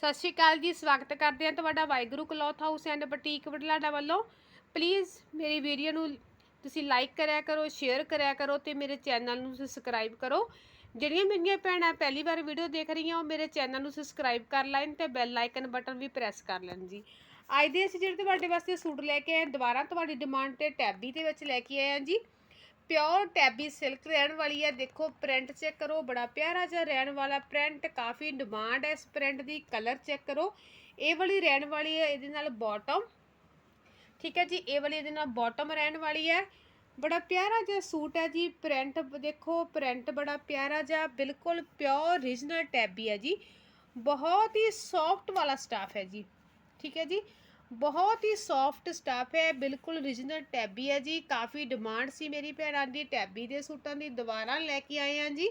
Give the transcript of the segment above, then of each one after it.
ਸਤਿ ਸ਼੍ਰੀ ਅਕਾਲ ਜੀ ਸਵਾਗਤ ਕਰਦੇ ਹਾਂ ਤੁਹਾਡਾ Waheguru cloth house and boutique Batlada ਵੱਲੋਂ। ਪਲੀਜ਼ ਮੇਰੀ ਵੀਡੀਓ ਨੂੰ ਤੁਸੀਂ ਲਾਈਕ ਕਰਿਆ ਕਰੋ ਸ਼ੇਅਰ ਕਰਿਆ ਕਰੋ ਤੇ ਮੇਰੇ ਚੈਨਲ ਨੂੰ ਸਬਸਕ੍ਰਾਈਬ ਕਰੋ। ਜਿਹੜੀਆਂ ਮੇਰੀਆਂ ਭੈਣਾਂ ਪਹਿਲੀ ਵਾਰ ਵੀਡੀਓ ਦੇਖ ਰਹੀਆਂ ਉਹ ਮੇਰੇ ਚੈਨਲ ਨੂੰ ਸਬਸਕ੍ਰਾਈਬ ਕਰ ਲੈਣ ਤੇ ਬੈਲ ਆਈਕਨ ਬਟਨ ਵੀ ਪ੍ਰੈਸ ਕਰ ਲੈਣ ਜੀ। ਅੱਜ ਦੇ ਅਸੀਂ ਜਿਹੜੇ ਤੁਹਾਡੇ ਵਾਸਤੇ ਸੂਟ ਲੈ ਕੇ ਆਏ ਹਾਂ, ਦੁਬਾਰਾ ਤੁਹਾਡੀ ਡਿਮਾਂਡ ਤੇ ਟੈਬੀ ਦੇ ਵਿੱਚ ਲੈ ਕੇ ਆਏ ਹਾਂ ਜੀ। ਪਿਓਰ ਟੈਬੀ ਸਿਲਕ ਰਹਿਣ ਵਾਲੀ ਹੈ। ਦੇਖੋ, ਪ੍ਰਿੰਟ ਚੈੱਕ ਕਰੋ, ਬੜਾ ਪਿਆਰਾ ਜਿਹਾ ਰਹਿਣ ਵਾਲਾ ਪ੍ਰਿੰਟ, ਕਾਫੀ ਡਿਮਾਂਡ ਹੈ ਇਸ ਪ੍ਰਿੰਟ ਦੀ, ਕਲਰ ਚੈੱਕ ਕਰੋ। ਇਹ ਵਾਲੀ ਰਹਿਣ ਵਾਲੀ ਹੈ, ਇਹਦੇ ਨਾਲ ਬਾਟਮ ਠੀਕ ਹੈ ਜੀ, ਇਹ ਵਾਲੀ ਇਹਦੇ ਨਾਲ ਬਾਟਮ ਰਹਿਣ ਵਾਲੀ ਹੈ। ਬੜਾ ਪਿਆਰਾ ਜਿਹਾ ਸੂਟ ਹੈ ਜੀ, ਪ੍ਰਿੰਟ ਦੇਖੋ, ਪ੍ਰਿੰਟ ਬੜਾ ਪਿਆਰਾ ਜਿਹਾ, ਬਿਲਕੁਲ ਪਿਓਰ ਰੀਜਨਲ ਟੈਬੀ ਹੈ ਜੀ। ਬਹੁਤ ਹੀ ਸੌਫਟ ਵਾਲਾ ਸਟਾਫ ਹੈ ਜੀ। ਠੀਕ ਹੈ ਜੀ ਬਹੁਤ ਹੀ ਸੌਫਟ ਸਟੱਫ ਹੈ, ਬਿਲਕੁਲ ਰੀਜਨਲ ਟੈਬੀ ਹੈ ਜੀ। ਕਾਫੀ ਡਿਮਾਂਡ ਸੀ ਮੇਰੀ ਭੈਣਾਂ ਦੀ, ਟੈਬੀ ਦੇ ਸੂਟਾਂ ਦੀ। ਦੁਬਾਰਾ ਲੈ ਕੇ ਆਏ ਹਾਂ ਜੀ।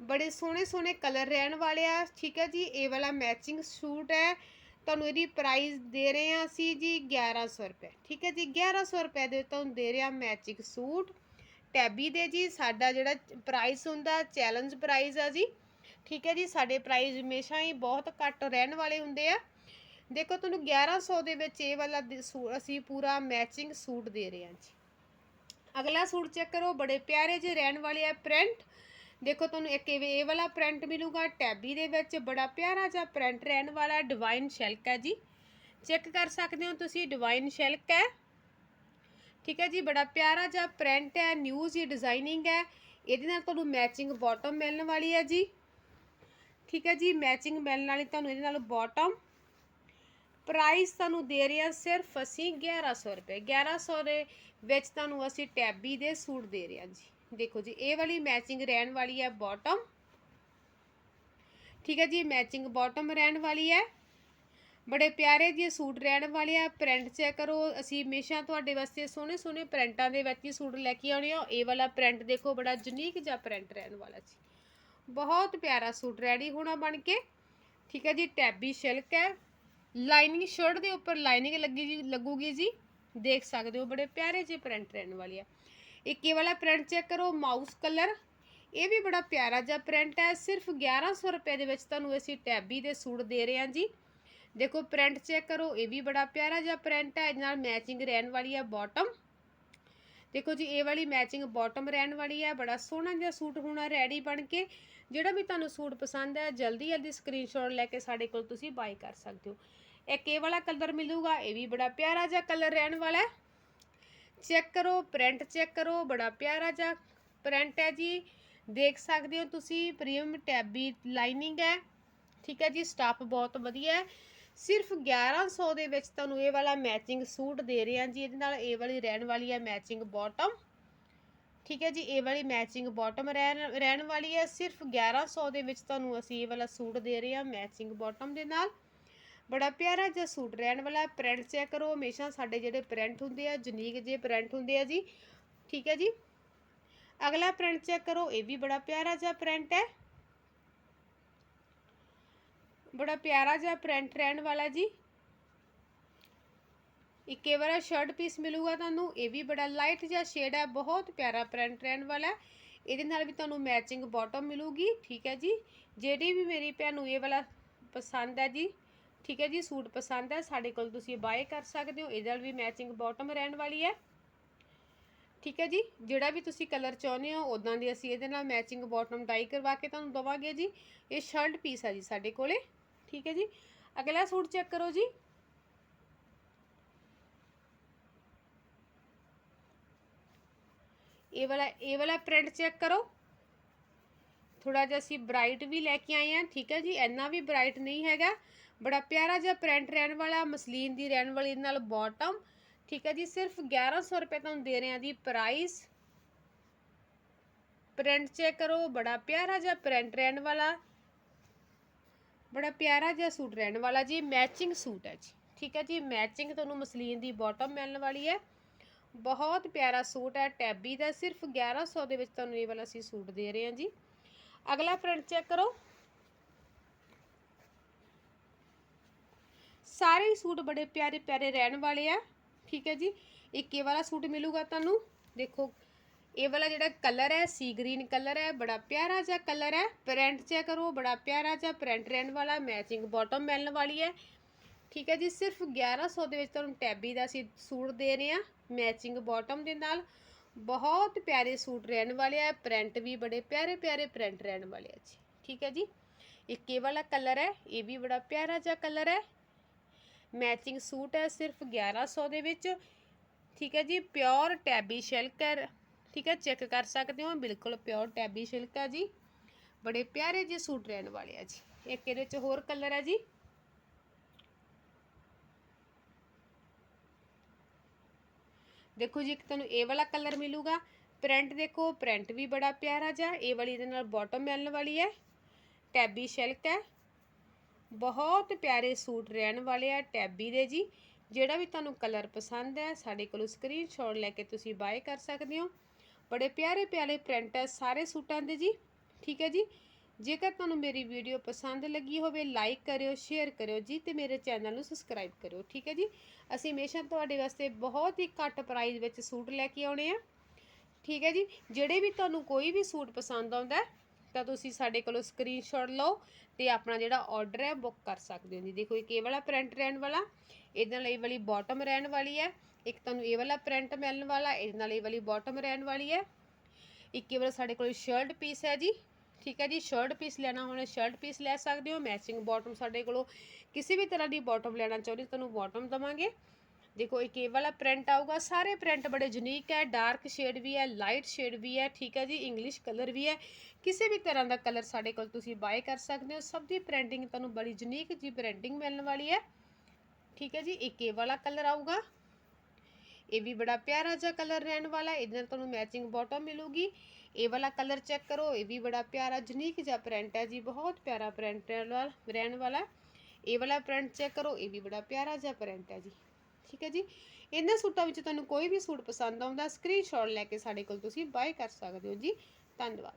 ਬੜੇ ਸੋਹਣੇ ਸੋਹਣੇ ਕਲਰ ਰਹਿਣ ਵਾਲੇ ਆ, ਠੀਕ ਹੈ ਜੀ। ਇਹ ਵਾਲਾ ਮੈਚਿੰਗ ਸੂਟ ਹੈ। ਤੁਹਾਨੂੰ ਇਹਦੀ ਪ੍ਰਾਈਸ ਦੇ ਰਹੇ ਹਾਂ ਅਸੀਂ ਜੀ 1100 ਰੁਪਏ। ਠੀਕ ਹੈ ਜੀ 1100 ਰੁਪਏ ਦੇ ਤੁਹਾਨੂੰ ਦੇ ਰਿਹਾ ਮੈਚਿੰਗ ਸੂਟ ਟੈਬੀ ਦੇ ਜੀ, ਸਾਡਾ ਜਿਹੜਾ ਪ੍ਰਾਈਸ ਹੁੰਦਾ ਚੈਲੰਜ ਪ੍ਰਾਈਸ ਆ ਜੀ। ਠੀਕ ਹੈ ਜੀ, ਸਾਡੇ ਪ੍ਰਾਈਸ ਹਮੇਸ਼ਾ ਹੀ ਬਹੁਤ ਘੱਟ ਰਹਿਣ ਵਾਲੇ ਹੁੰਦੇ ਆ। ਦੇਖੋ, ਤੁਹਾਨੂੰ 1100 ਦੇ ਵਿੱਚ ਇਹ ਵਾਲਾ ਦੇ, ਸੂ- ਅਸੀਂ ਪੂਰਾ ਮੈਚਿੰਗ ਸੂਟ ਦੇ ਰਹੇ ਹਾਂ ਜੀ। ਅਗਲਾ ਸੂਟ ਚੈੱਕ ਕਰੋ, ਬੜੇ ਪਿਆਰੇ ਜਿਹੇ ਰਹਿਣ ਵਾਲੇ ਆ ਪ੍ਰਿੰਟ ਦੇਖੋ, ਤੁਹਾਨੂੰ ਇੱਕ ਇਹ ਇਹ ਵਾਲਾ ਪ੍ਰਿੰਟ ਮਿਲੂਗਾ ਟੈਬੀ ਦੇ ਵਿੱਚ ਬੜਾ ਪਿਆਰਾ ਜਿਹਾ ਪ੍ਰਿੰਟ ਰਹਿਣ ਵਾਲਾ ਡਿਵਾਈਨ ਸ਼ੈਲਕ ਹੈ ਜੀ। ਚੈੱਕ ਕਰ ਸਕਦੇ ਹੋ ਤੁਸੀਂ ਡਿਵਾਈਨ ਸ਼ੈਲਕ ਹੈ। ਠੀਕ ਹੈ ਜੀ, ਬੜਾ ਪਿਆਰਾ ਜਿਹਾ ਪ੍ਰਿੰਟ ਹੈ ਨਿਊ ਜੀ ਡਿਜ਼ਾਈਨਿੰਗ ਹੈ। ਇਹਦੇ ਨਾਲ ਤੁਹਾਨੂੰ ਮੈਚਿੰਗ ਬਾਟਮ ਮਿਲਣ ਵਾਲੀ ਹੈ ਜੀ। ਠੀਕ ਹੈ ਜੀ ਮੈਚਿੰਗ ਮਿਲਣ ਵਾਲੀ ਤੁਹਾਨੂੰ ਇਹਦੇ ਨਾਲ ਬਾਟਮ ਪ੍ਰਾਈਸ ਤੁਹਾਨੂੰ ਦੇ ਰਹੇ ਹਾਂ ਸਿਰਫ ਅਸੀਂ 1100 ਰੁਪਏ। 1100 ਦੇ ਵਿੱਚ ਤੁਹਾਨੂੰ ਅਸੀਂ ਟੈਬੀ ਦੇ ਸੂਟ ਦੇ ਰਹੇ ਹਾਂ ਜੀ। ਦੇਖੋ ਜੀ, ਇਹ ਵਾਲੀ ਮੈਚਿੰਗ ਰਹਿਣ ਵਾਲੀ ਹੈ ਬਾਟਮ ਠੀਕ ਹੈ ਜੀ ਮੈਚਿੰਗ ਬਾਟਮ ਰਹਿਣ ਵਾਲੀ ਹੈ। ਬੜੇ ਪਿਆਰੇ ਜਿਹੇ ਸੂਟ ਰਹਿਣ ਵਾਲੇ ਆ। ਪ੍ਰਿੰਟ ਚੈੱਕ ਕਰੋ, ਅਸੀਂ ਹਮੇਸ਼ਾ ਤੁਹਾਡੇ ਵਾਸਤੇ ਸੋਹਣੇ ਸੋਹਣੇ ਪ੍ਰਿੰਟਾਂ ਦੇ ਵਿੱਚ ਹੀ ਸੂਟ ਲੈ ਕੇ ਆਉਣੇ ਆ। ਇਹ ਵਾਲਾ ਪ੍ਰਿੰਟ ਦੇਖੋ, ਬੜਾ ਯੂਨੀਕ ਜਿਹਾ ਪ੍ਰਿੰਟ ਰਹਿਣ ਵਾਲਾ ਜੀ। ਬਹੁਤ ਪਿਆਰਾ ਸੂਟ ਰੈਡੀ ਹੋਣਾ ਬਣ ਕੇ। ਠੀਕ ਹੈ ਜੀ, ਟੈਬੀ ਸਿਲਕ ਹੈ। ਲਾਈਨਿੰਗ ਸ਼ਰਟ ਦੇ ਉੱਪਰ ਲਾਈਨਿੰਗ ਲੱਗੀ ਜੀ, ਲੱਗੂਗੀ ਜੀ। ਦੇਖ ਸਕਦੇ ਹੋ, ਬੜੇ ਪਿਆਰੇ ਜਿਹੇ ਪ੍ਰਿੰਟ ਰਹਿਣ ਵਾਲੀ ਆ। ਇੱਕ ਇਹ ਵਾਲਾ ਪ੍ਰਿੰਟ ਚੈੱਕ ਕਰੋ ਮਾਊਸ ਕਲਰ ਇਹ ਵੀ ਬੜਾ ਪਿਆਰਾ ਜਿਹਾ ਪ੍ਰਿੰਟ ਹੈ। ਸਿਰਫ 1100 ਰੁਪਏ ਦੇ ਵਿੱਚ ਤੁਹਾਨੂੰ ਅਸੀਂ ਟੈਬੀ ਦੇ ਸੂਟ ਦੇ ਰਹੇ ਹਾਂ ਜੀ। ਦੇਖੋ ਪ੍ਰਿੰਟ ਚੈੱਕ ਕਰੋ, ਇਹ ਵੀ ਬੜਾ ਪਿਆਰਾ ਜਿਹਾ ਪ੍ਰਿੰਟ ਹੈ। ਇਹਦੇ ਨਾਲ ਮੈਚਿੰਗ ਰਹਿਣ ਵਾਲੀ ਹੈ ਬਾਟਮ ਦੇਖੋ ਜੀ, ਇਹ ਵਾਲੀ ਮੈਚਿੰਗ ਬਾਟਮ ਰਹਿਣ ਵਾਲੀ ਹੈ ਬੜਾ ਸੋਹਣਾ ਜਿਹਾ ਸੂਟ ਹੋਣਾ ਰੈਡੀ ਬਣ ਕੇ। ਜਿਹੜਾ ਵੀ ਤੁਹਾਨੂੰ ਸੂਟ ਪਸੰਦ ਹੈ ਜਲਦੀ ਜਲਦੀ ਸਕਰੀਨਸ਼ਾਟ ਲੈ ਕੇ ਸਾਡੇ ਕੋਲ ਤੁਸੀਂ ਬਾਈ ਕਰ ਸਕਦੇ ਹੋ। ਇੱਕ ਇਹ ਵਾਲਾ ਕਲਰ ਮਿਲੂਗਾ ਇਹ ਵੀ ਬੜਾ ਪਿਆਰਾ ਜਿਹਾ ਕਲਰ ਰਹਿਣ ਵਾਲਾ ਹੈ ਚੈੱਕ ਕਰੋ ਪ੍ਰਿੰਟ ਚੈੱਕ ਕਰੋ ਬੜਾ ਪਿਆਰਾ ਜਿਹਾ ਪ੍ਰਿੰਟ ਹੈ ਜੀ ਦੇਖ ਸਕਦੇ ਹੋ ਤੁਸੀਂ ਪ੍ਰੀਮੀਅਮ ਟੈਬੀ ਲਾਈਨਿੰਗ ਹੈ ਠੀਕ ਹੈ ਜੀ ਸਟਾਫ ਬਹੁਤ ਵਧੀਆ ਹੈ ਸਿਰਫ 1100 ਦੇ ਵਿੱਚ ਤੁਹਾਨੂੰ ਇਹ ਵਾਲਾ ਮੈਚਿੰਗ ਸੂਟ ਦੇ ਰਹੇ ਹਾਂ ਜੀ ਇਹਦੇ ਨਾਲ ਇਹ ਵਾਲੀ ਰਹਿਣ ਵਾਲੀ ਹੈ ਮੈਚਿੰਗ ਬਾਟਮ ਠੀਕ ਹੈ ਜੀ ਇਹ ਵਾਲੀ ਮੈਚਿੰਗ ਬਾਟਮ ਰਹਿਣ ਰਹਿਣ ਵਾਲੀ ਹੈ ਸਿਰਫ 1100 ਦੇ ਵਿੱਚ ਤੁਹਾਨੂੰ ਅਸੀਂ ਇਹ ਵਾਲਾ ਸੂਟ ਦੇ ਰਹੇ ਹਾਂ ਮੈਚਿੰਗ ਬਾਟਮ ਦੇ ਨਾਲ ਬੜਾ ਪਿਆਰਾ ਜਿਹਾ ਸੂਟ ਰਹਿਣ ਵਾਲਾ ਪ੍ਰਿੰਟ ਚੈੱਕ ਕਰੋ, ਹਮੇਸ਼ਾ ਸਾਡੇ ਜਿਹੜੇ ਪ੍ਰਿੰਟ ਹੁੰਦੇ ਆ ਯੂਨੀਕ ਜਿਹੇ ਪ੍ਰਿੰਟ ਹੁੰਦੇ ਆ ਜੀ। ਠੀਕ ਹੈ ਜੀ? ਅਗਲਾ ਪ੍ਰਿੰਟ ਚੈੱਕ ਕਰੋ, ਇਹ ਵੀ ਬੜਾ ਪਿਆਰਾ ਜਿਹਾ ਪ੍ਰਿੰਟ ਹੈ। ਬੜਾ ਪਿਆਰਾ ਜਿਹਾ ਪ੍ਰਿੰਟ ਰਹਿਣ ਵਾਲਾ ਜੀ। ਇੱਕ ਇਹ ਵਾਲਾ ਸ਼ਰਟ ਪੀਸ ਮਿਲੂਗਾ ਤੁਹਾਨੂੰ, ਇਹ ਵੀ ਬੜਾ ਲਾਈਟ ਜਿਹਾ ਸ਼ੇਡ ਹੈ, ਬਹੁਤ ਪਿਆਰਾ ਪ੍ਰਿੰਟ ਰਹਿਣ ਵਾਲਾ ਇਹਦੇ ਨਾਲ ਵੀ ਤੁਹਾਨੂੰ ਮੈਚਿੰਗ ਬਾਟਮ ਮਿਲੂਗੀ, ਠੀਕ ਹੈ ਜੀ? ਜਿਹੜੀ ਵੀ ਮੇਰੀ ਭੈਣ ਨੂੰ ਇਹ ਵਾਲਾ ਪਸੰਦ ਹੈ ਜੀ ਠੀਕ ਹੈ ਜੀ, ਸੂਟ ਪਸੰਦ ਹੈ, ਸਾਡੇ ਕੋਲ ਤੁਸੀਂ ਬਾਏ ਕਰ ਸਕਦੇ ਹੋ। ਇਹਦੇ ਨਾਲ ਵੀ ਮੈਚਿੰਗ ਬਾਟਮ ਰਹਿਣ ਵਾਲੀ ਹੈ। ਠੀਕ ਹੈ ਜੀ, ਜਿਹੜਾ ਵੀ ਤੁਸੀਂ ਕਲਰ ਚਾਹੁੰਦੇ ਹੋ ਉਦਾਂ ਦੀ ਅਸੀਂ ਇਹਦੇ ਨਾਲ ਮੈਚਿੰਗ ਬਾਟਮ ਡਾਈ ਕਰਵਾ ਕੇ ਤੁਹਾਨੂੰ ਦਵਾਂਗੇ ਜੀ। ਇਹ ਸ਼ਰਟ ਪੀਸ ਹੈ ਜੀ ਸਾਡੇ ਕੋਲੇ। ਠੀਕ ਹੈ ਜੀ, ਅਗਲਾ ਸੂਟ ਚੈੱਕ ਕਰੋ ਜੀ। ਇਹ ਵਾਲਾ ਇਹ ਵਾਲਾ ਪ੍ਰਿੰਟ ਚੈੱਕ ਕਰੋ। ਥੋੜਾ ਜਿਹਾ ਅਸੀਂ ਬ੍ਰਾਈਟ ਵੀ ਲੈ ਕੇ ਆਏ ਆ ਠੀਕ ਹੈ ਜੀ, ਇੰਨਾ ਵੀ ਬ੍ਰਾਈਟ ਨਹੀਂ ਹੈਗਾ। ਬੜਾ ਪਿਆਰਾ ਜਿਹਾ ਪ੍ਰਿੰਟ ਰਹਿਣ ਵਾਲਾ, ਮਸਲੀਨ ਦੀ ਰਹਿਣ ਵਾਲੀ ਇਹਦੇ ਨਾਲ ਬਾਟਮ ਠੀਕ ਹੈ ਜੀ, ਸਿਰਫ 1100 ਰੁਪਏ ਤੁਹਾਨੂੰ ਦੇ ਰਹੇ ਆ ਜੀ ਪ੍ਰਾਈਸ ਪ੍ਰਿੰਟ ਚੈੱਕ ਕਰੋ, ਬੜਾ ਪਿਆਰਾ ਜਿਹਾ ਪ੍ਰਿੰਟ ਰਹਿਣ ਵਾਲਾ, ਬੜਾ ਪਿਆਰਾ ਜਿਹਾ ਸੂਟ ਰਹਿਣ ਵਾਲਾ ਜੀ ਮੈਚਿੰਗ ਸੂਟ ਹੈ ਜੀ, ਠੀਕ ਹੈ ਜੀ ਮੈਚਿੰਗ ਤੁਹਾਨੂੰ ਮਸਲੀਨ ਦੀ ਬਾਟਮ ਮਿਲਣ ਵਾਲੀ ਹੈ। ਬਹੁਤ ਪਿਆਰਾ ਸੂਟ ਹੈ, ਟੈਬੀ ਦਾ, ਸਿਰਫ 1100 ਦੇ ਵਿੱਚ ਤੁਹਾਨੂੰ ਇਹ ਵਾਲਾ ਅਸੀਂ ਸੂਟ ਦੇ ਰਹੇ ਹਾਂ ਜੀ। ਅਗਲਾ ਪ੍ਰਿੰਟ ਚੈੱਕ ਕਰੋ। ਸਾਰੇ ਹੀ ਸੂਟ ਬੜੇ ਪਿਆਰੇ ਪਿਆਰੇ ਰਹਿਣ ਵਾਲੇ ਆ। ਠੀਕ ਹੈ ਜੀ। ਇੱਕ ਇਹ ਵਾਲਾ ਸੂਟ ਮਿਲੂਗਾ ਤੁਹਾਨੂੰ। ਦੇਖੋ, ਇਹ ਵਾਲਾ ਜਿਹੜਾ ਕਲਰ ਹੈ ਸੀ ਗ੍ਰੀਨ ਕਲਰ ਹੈ, ਬੜਾ ਪਿਆਰਾ ਜਿਹਾ ਕਲਰ ਹੈ। ਪ੍ਰਿੰਟ ਚੈੱਕ ਕਰੋ, ਬੜਾ ਪਿਆਰਾ ਜਿਹਾ ਪ੍ਰਿੰਟ ਰਹਿਣ ਵਾਲਾ ਮੈਚਿੰਗ ਬਾਟਮ ਮਿਲਣ ਵਾਲੀ ਹੈ। ਠੀਕ ਹੈ ਜੀ। ਸਿਰਫ 1100 ਦੇ ਵਿੱਚ ਤੁਹਾਨੂੰ ਟੈਬੀ ਦਾ ਅਸੀਂ ਸੂਟ ਦੇ ਰਹੇ ਹਾਂ ਮੈਚਿੰਗ ਬਾਟਮ ਦੇ ਨਾਲ। ਬਹੁਤ ਪਿਆਰੇ ਸੂਟ ਰਹਿਣ ਵਾਲੇ ਆ। ਪ੍ਰਿੰਟ ਵੀ ਬੜੇ ਪਿਆਰੇ ਪਿਆਰੇ ਪ੍ਰਿੰਟ ਰਹਿਣ ਵਾਲੇ ਆ ਜੀ। ਠੀਕ ਹੈ ਜੀ। ਇੱਕ ਇਹ ਵਾਲਾ ਕਲਰ ਹੈ, ਇਹ ਵੀ ਬੜਾ ਪਿਆਰਾ ਜਿਹਾ ਕਲਰ ਹੈ। ਮੈਚਿੰਗ ਸੂਟ ਹੈ ਸਿਰਫ 1100 ਦੇ ਵਿੱਚ। ਠੀਕ ਹੈ ਜੀ ਪਿਓਰ ਟੈਬੀ ਸਿਲਕ ਹੈ। ਠੀਕ ਹੈ ਚੈੱਕ ਕਰ ਸਕਦੇ ਹੋ, ਬਿਲਕੁਲ ਪਿਓਰ ਟੈਬੀ ਸਿਲਕ ਹੈ ਜੀ। ਬੜੇ ਪਿਆਰੇ ਜਿਹੇ ਸੂਟ ਰਹਿਣ ਵਾਲੇ ਆ ਜੀ। ਇੱਕ ਇਹਦੇ ਚ ਹੋਰ ਕਲਰ ਹੈ ਜੀ। ਦੇਖੋ ਜੀ, ਇੱਕ ਤੁਹਾਨੂੰ ਇਹ ਵਾਲਾ ਕਲਰ ਮਿਲੂਗਾ। ਪ੍ਰਿੰਟ ਦੇਖੋ ਪ੍ਰਿੰਟ ਵੀ ਬੜਾ ਪਿਆਰਾ ਜਿਹਾ। ਇਹ ਵਾਲੀ ਇਹਦੇ ਨਾਲ ਬਾਟਮ ਮਿਲਣ ਵਾਲੀ ਹੈ। ਟੈਬੀ ਸਿਲਕ ਹੈ। ਬਹੁਤ ਪਿਆਰੇ ਸੂਟ ਰਹਿਣ ਵਾਲੇ ਆ ਟੈਬੀ ਦੇ ਜੀ। ਜਿਹੜਾ ਵੀ ਤੁਹਾਨੂੰ ਕਲਰ ਪਸੰਦ ਹੈ, ਸਾਡੇ ਕੋਲੋਂ ਸਕਰੀਨਸ਼ਾਟ ਲੈ ਕੇ ਤੁਸੀਂ ਬਾਏ ਕਰ ਸਕਦੇ ਹੋ। ਬੜੇ ਪਿਆਰੇ ਪਿਆਰੇ ਪ੍ਰਿੰਟ ਹੈ ਸਾਰੇ ਸੂਟਾਂ ਦੇ ਜੀ। ਠੀਕ ਹੈ ਜੀ? ਜੇਕਰ ਤੁਹਾਨੂੰ ਮੇਰੀ ਵੀਡੀਓ ਪਸੰਦ ਲੱਗੀ ਹੋਵੇ ਲਾਈਕ ਕਰਿਓ ਸ਼ੇਅਰ ਕਰਿਓ ਜੀ ਤੇ ਮੇਰੇ ਚੈਨਲ ਨੂੰ ਸਬਸਕ੍ਰਾਈਬ ਕਰਿਓ। ਠੀਕ ਹੈ ਜੀ? ਅਸੀਂ ਹਮੇਸ਼ਾ ਤੁਹਾਡੇ ਵਾਸਤੇ ਬਹੁਤ ਹੀ ਘੱਟ ਪ੍ਰਾਈਸ ਵਿੱਚ ਸੂਟ ਲੈ ਕੇ ਆਉਣੇ ਆ। ਠੀਕ ਹੈ ਜੀ? ਜਿਹੜੇ ਵੀ ਤੁਹਾਨੂੰ ਕੋਈ ਵੀ ਸੂਟ ਪਸੰਦ ਆਉਂਦਾ ਤਾਂ ਤੁਸੀਂ ਸਾਡੇ ਕੋਲੋਂ ਸਕਰੀਨਸ਼ਾਟ ਲਓ ਤੇ ਆਪਣਾ ਜਿਹੜਾ ਆਰਡਰ ਹੈ ਬੁੱਕ ਕਰ ਸਕਦੇ ਹੋ ਜੀ। ਦੇਖੋ, ਇੱਕ ਇਹ ਵਾਲਾ ਪ੍ਰਿੰਟ ਰਹਿਣ ਵਾਲਾ, ਇਹਦੇ ਨਾਲ ਇਹ ਵਾਲੀ ਬਾਟਮ ਰਹਿਣ ਵਾਲੀ ਹੈ। ਇੱਕ ਤੁਹਾਨੂੰ ਇਹ ਵਾਲਾ ਪ੍ਰਿੰਟ ਮਿਲਣ ਵਾਲਾ, ਇਹਦੇ ਨਾਲ ਇਹ ਵਾਲੀ ਬਾਟਮ ਰਹਿਣ ਵਾਲੀ ਹੈ। ਇੱਕ ਇਹ ਵਾਲਾ ਸਾਡੇ ਕੋਲ ਸ਼ਰਟ ਪੀਸ ਹੈ ਜੀ। ਠੀਕ ਹੈ ਜੀ ਸ਼ਰਟ ਪੀਸ ਲੈਣਾ ਹੋਣਾ ਸ਼ਰਟ ਪੀਸ ਲੈ ਸਕਦੇ ਹੋ। ਮੈਚਿੰਗ ਬਾਟਮ ਸਾਡੇ ਕੋਲੋਂ ਕਿਸੇ ਵੀ ਤਰ੍ਹਾਂ ਦੀ ਬਾਟਮ ਲੈਣਾ ਚਾਹੁੰਦੇ ਹੋ, ਤੁਹਾਨੂੰ ਬਾਟਮ ਦਵਾਂਗੇ। ਦੇਖੋ ਇੱਕ ਇਹ ਵਾਲਾ ਪ੍ਰਿੰਟ ਆਊਗਾ, ਸਾਰੇ ਪ੍ਰਿੰਟ ਬੜੇ ਯੂਨੀਕ ਹੈ ਡਾਰਕ ਸ਼ੇਡ ਵੀ ਹੈ ਲਾਈਟ ਸ਼ੇਡ ਵੀ ਹੈ, ਠੀਕ ਹੈ ਜੀ ਇੰਗਲਿਸ਼ ਕਲਰ ਵੀ ਹੈ। ਕਿਸੇ ਵੀ ਤਰ੍ਹਾਂ ਦਾ ਕਲਰ ਸਾਡੇ ਕੋਲ ਤੁਸੀਂ ਬਾਏ ਕਰ ਸਕਦੇ ਹੋ, ਸਭ ਦੀ ਪ੍ਰਿੰਟਿੰਗ ਤੁਹਾਨੂੰ ਬੜੀ ਯੂਨੀਕ ਜੀ ਪ੍ਰਿੰਟਿੰਗ ਮਿਲਣ ਵਾਲੀ ਹੈ। ਠੀਕ ਹੈ ਜੀ ਇੱਕ ਇਹ ਵਾਲਾ ਕਲਰ ਆਊਗਾ। ਇਹ ਵੀ ਬੜਾ ਪਿਆਰਾ ਜਿਹਾ ਕਲਰ ਰਹਿਣ ਵਾਲਾ ਇਹਦੇ ਨਾਲ ਤੁਹਾਨੂੰ ਮੈਚਿੰਗ ਬਾਟਮ ਮਿਲੂਗੀ। ਇਹ ਵਾਲਾ ਕਲਰ ਚੈੱਕ ਕਰੋ, ਇਹ ਵੀ ਬੜਾ ਪਿਆਰਾ ਯੂਨੀਕ ਜਿਹਾ ਪ੍ਰਿੰਟ ਹੈ ਜੀ, ਬਹੁਤ ਪਿਆਰਾ ਪ੍ਰਿੰਟ ਰਹਿਣ ਵਾਲਾ ਹੈ। ਇਹ ਵਾਲਾ ਪ੍ਰਿੰਟ ਚੈੱਕ ਕਰੋ, ਇਹ ਵੀ ਬੜਾ ਪਿਆਰਾ ਜਿਹਾ ਪ੍ਰਿੰਟ ਹੈ ਜੀ। ਠੀਕ ਹੈ ਜੀ। ਇਹਨਾਂ ਸੂਟਾਂ ਵਿੱਚ ਤੁਹਾਨੂੰ ਕੋਈ ਵੀ ਸੂਟ ਪਸੰਦ ਆਉਂਦਾ ਸਕਰੀਨਸ਼ਾਟ ਲੈ ਕੇ ਸਾਡੇ ਕੋਲ ਤੁਸੀਂ ਬਾਏ ਕਰ ਸਕਦੇ ਹੋ ਜੀ। ਧੰਨਵਾਦ।